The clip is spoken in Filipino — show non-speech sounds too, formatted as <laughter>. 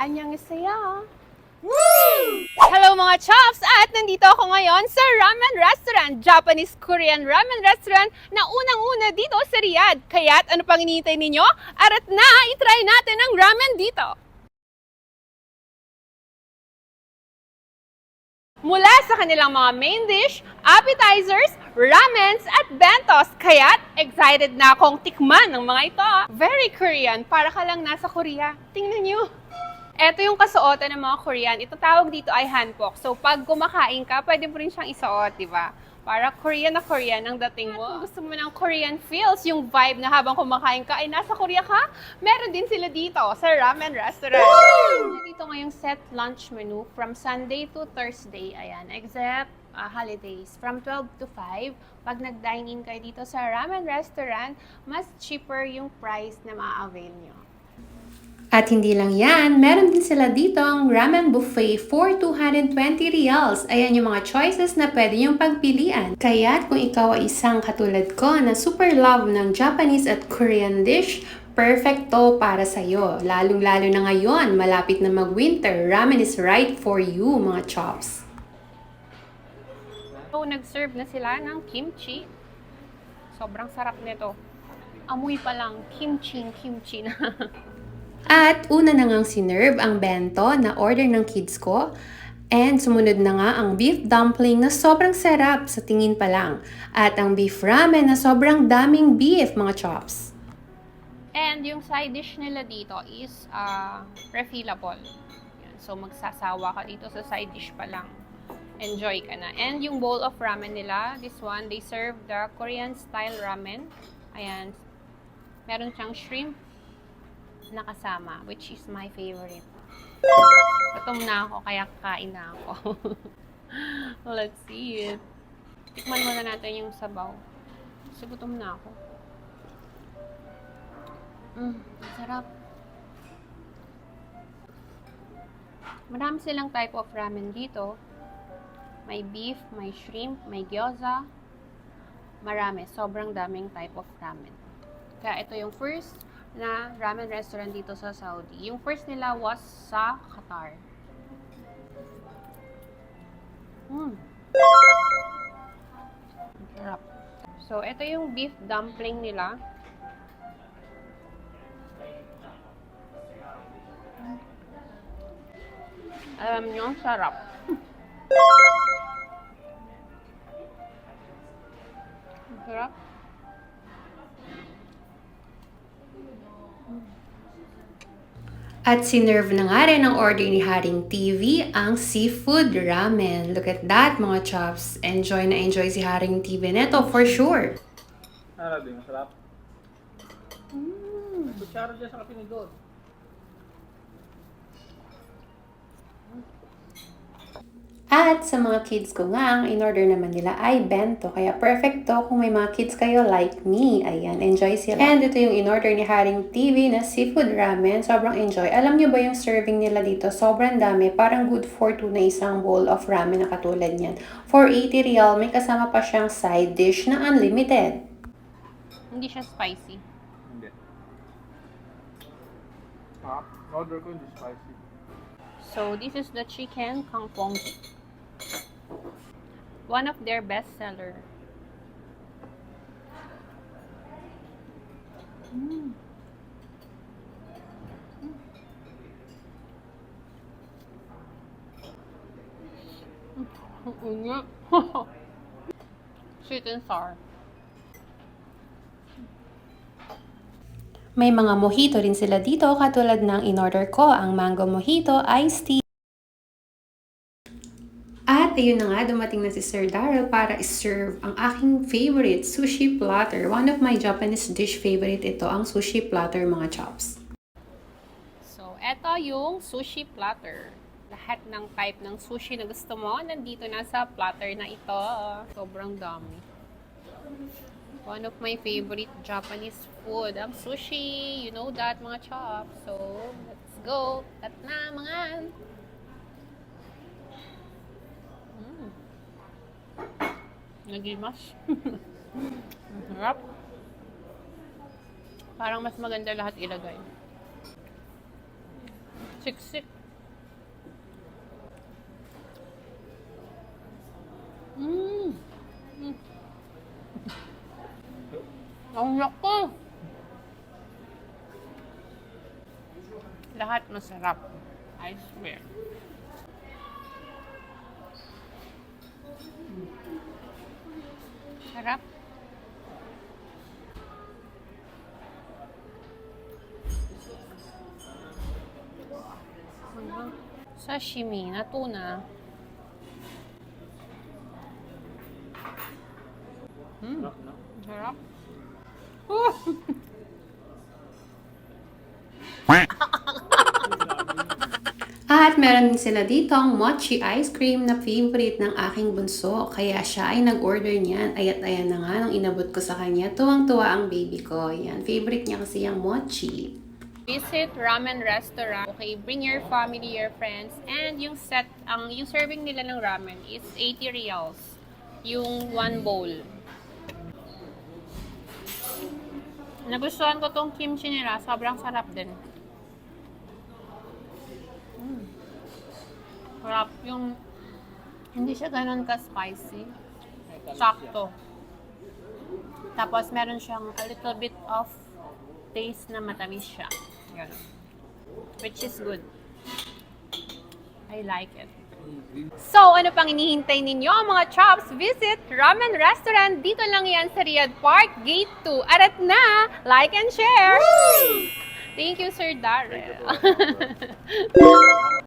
Annyeonghaseyo! Hello mga chops! At nandito ako ngayon sa ramen restaurant, Japanese Korean ramen restaurant na unang-una dito sa Riyadh. Kaya't ano pang hinihintay ninyo? Arat na, itry natin ang ramen dito! Mula sa kanilang mga main dish, appetizers, ramens at bentos. Kaya't excited na akong tikman ng mga ito. Very Korean, para ka lang nasa Korea. Tingnan nyo. Ito yung kasuotan ng mga Korean. Ito tawag dito ay hanbok. So pag kumakain ka, pwede mo rin siyang isuot, di ba? Para Korean na Korean ang dating mo. Kung gusto mo ng Korean feels, yung vibe na habang kumakain ka ay nasa Korea ka, meron din sila dito sa ramen restaurant. Dito ngayong set lunch menu from Sunday to Thursday. Ayan, except uh, holidays. From 12 to 5, pag nag-dine in kayo dito sa ramen restaurant, mas cheaper yung price na ma-avail nyo. At hindi lang yan, meron din sila dito ang ramen buffet for 220 reals. Ayan yung mga choices na pwede yung pagpilian. Kaya kung ikaw ay isang katulad ko na super love ng Japanese at Korean dish, perfect to para sa'yo. Lalong-lalo na ngayon, malapit na mag-winter, ramen is right for you mga chops. So, nag-serve na sila ng kimchi. Sobrang sarap nito. Amoy pa lang, kimchi, kimchi na. <laughs> At una na ngang sinerve ang bento na order ng kids ko. And sumunod na nga ang beef dumpling na sobrang sarap sa tingin pa lang. At ang beef ramen na sobrang daming beef mga chops. And yung side dish nila dito is uh, refillable. So, magsasawa ka dito sa side dish pa lang. Enjoy ka na. And yung bowl of ramen nila, this one, they serve the Korean style ramen. Ayan. Meron siyang shrimp na kasama, which is my favorite. Gutom na ako, kaya kakain na ako. <laughs> Let's see it. Tikman muna natin yung sabaw. Kasi gutom na ako. Mm, sarap. Marami silang type of ramen dito. May beef, may shrimp, may gyoza. Marami. Sobrang daming type of ramen. Kaya ito yung first na ramen restaurant dito sa Saudi. Yung first nila was sa Qatar. Mm. So, ito yung beef dumpling nila. Alam nyo, sarap. <laughs> Sarap. At sinerve na nga rin ang order ni Haring TV ang seafood ramen. Look at that mga chops. Enjoy na enjoy si Haring TV neto for sure. Din, masarap. Mm. Kutsara dyan sa kapinigod. At sa mga kids ko nga, ang in-order naman nila ay bento. Kaya perfect to kung may mga kids kayo like me. Ayan, enjoy sila. And ito yung in-order ni Haring TV na seafood ramen. Sobrang enjoy. Alam nyo ba yung serving nila dito? Sobrang dami. Parang good for two na isang bowl of ramen na katulad niyan. For 80 real, may kasama pa siyang side dish na unlimited. Hindi siya spicy. Hindi. Ah, order ko hindi spicy. So, this is the chicken kangkong. One of their best seller. Mm. Unya. <laughs> Sweet and sour. May mga mojito rin sila dito katulad ng in-order ko, ang mango mojito, iced tea. At ayun na nga, dumating na si Sir Daryl para iserve ang aking favorite sushi platter. One of my Japanese dish favorite ito, ang sushi platter mga chops. So, eto yung sushi platter. Lahat ng type ng sushi na gusto mo, nandito na sa platter na ito. Sobrang dami. One of my favorite Japanese food, ang sushi. You know that, mga chops. So, let's go. At na, mga. Nagimas. Ang sarap. Parang mas maganda lahat ilagay. Siksik. Mmm. Mm. Ang lako. Lahat masarap. I swear. Sarap. Sashimi na tuna. Mm, no? sarap. Oh! <laughs> <laughs> Meron din sila ditong mochi ice cream na favorite ng aking bunso. Kaya siya ay nag-order niyan. Ayat ayan na nga nung inabot ko sa kanya. Tuwang-tuwa ang baby ko. Yan. Favorite niya kasi yung mochi. Visit ramen restaurant. Okay, bring your family, your friends, and yung set, ang yung serving nila ng ramen is 80 reals. Yung one bowl. Nagustuhan ko tong kimchi nila. Sobrang sarap din. Sarap. Yung hindi siya ganun ka-spicy. Sakto. Tapos meron siyang a little bit of taste na matamis siya. Ganun. Which is good. I like it. So, ano pang inihintay ninyo mga chops? Visit Ramen Restaurant. Dito lang yan sa Riyadh Park, Gate 2. Arat na! Like and share! Thank you, Sir Darrell. <laughs>